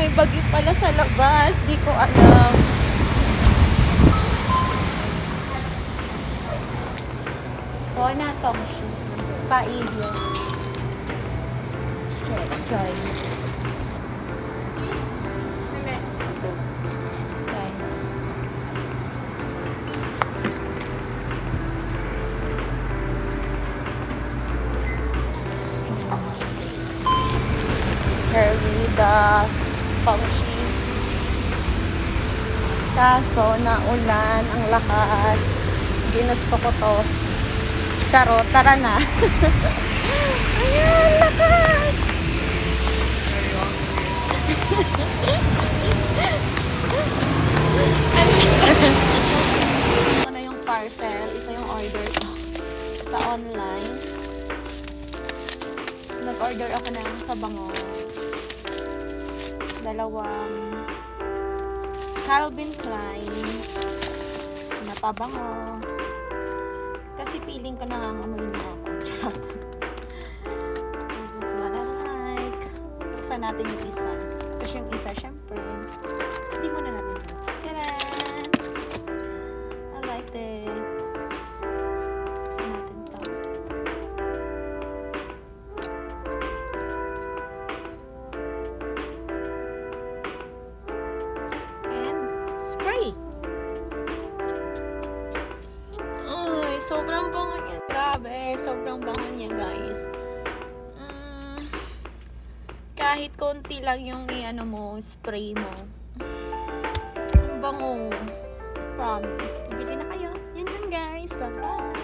may bagyo pala sa labas. Di ko alam. O na tong. Pailyo. Joy. Joy. Yan. The pangshi. Kaso, naulan ang lakas. Ginusto ko to. Charot, tara na. Ayan, lakas! Ito na yung parcel. Ito yung order ko sa online. Nag-order ako ng kabango. Dalawang Calvin Klein na pabango. Kasi feeling ko nangangamoy na ako. This is what I like. Buksan natin yung isa. Tapos yung isa, syempre, hindi mo na natin Tadaan! Spray. Ay, sobrang bango niya. Grabe, sobrang bango niya, guys. Mm, kahit konti lang yung i-ano mo, spray mo. Ang bango. Promise. Bili na kayo. Yan lang, guys. Bye-bye.